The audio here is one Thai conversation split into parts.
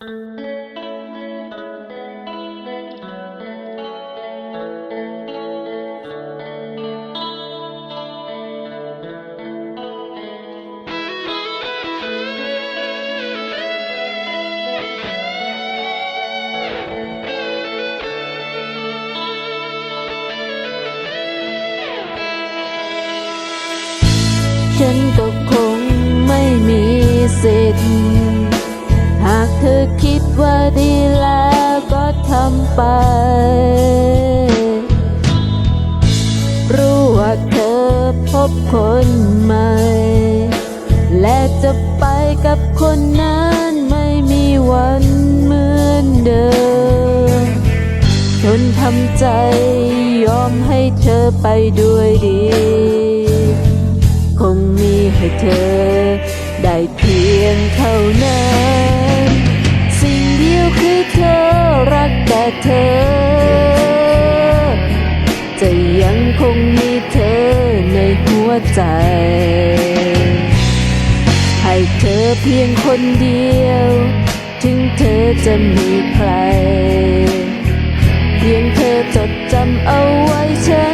ฉันก็คงไม่มีสิทธิ์ เธอคิดว่าดีแล้วก็ทำไป รู้ว่าเธอพบคนใหม่ และจะไปกับคนนั้นไม่มีวันเหมือนเดิมทนทำใจยอมให้เธอไปด้วยดี คงมีให้เธอได้เพียงเท่านั้น เธอ จะยังคงมีเธอในหัวใจ ให้เธอเพียงคนเดียว ถึงเธอจะมีใคร เพียงเธอจดจำเอาไว้เธอ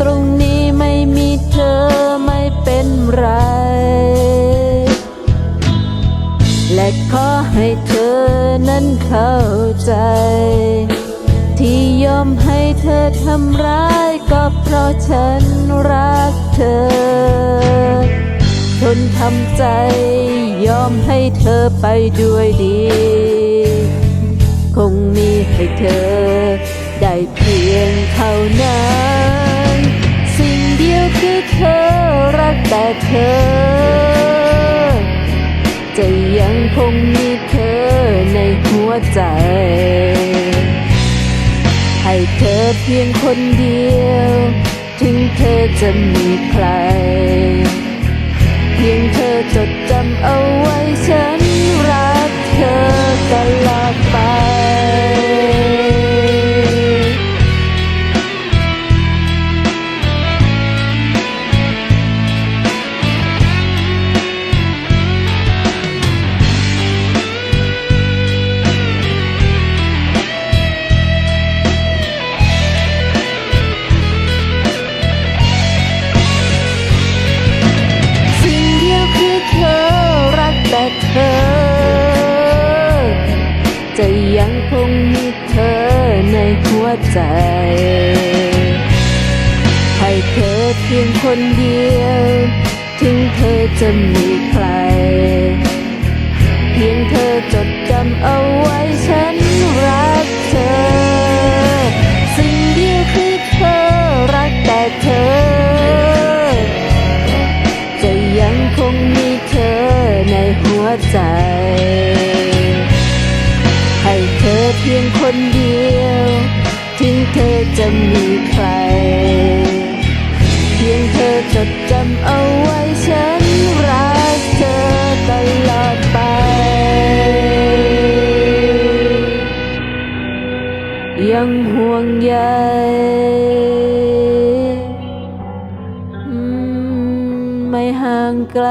ตรงนี้ไม่มีเธอไม่เป็นไร และขอให้เธอนั้นเข้าใจ ที่ยอมให้เธอทำร้ายก็เพราะฉันรักเธอ ทนทำใจยอมให้เธอไปด้วยดี คงมีให้เธอได้เพียงเท่านั้น เธอ จะยังคงมีเธอในหัวใจ ให้เธอเพียงคนเดียว ถึงเธอจะมีใคร เพียงเธอจดจำเอาไว้ฉัน วใจ ให้เธอเพียงคนเดียว ถึงเธอจะมีใคร เพียงเธอจดจำเอาไว้ เธอจะมีใคร เพียงเธอจดจำเอาไว้ฉันรักเธอตลอดไป ยังห่วงใยไม่ห่างไกล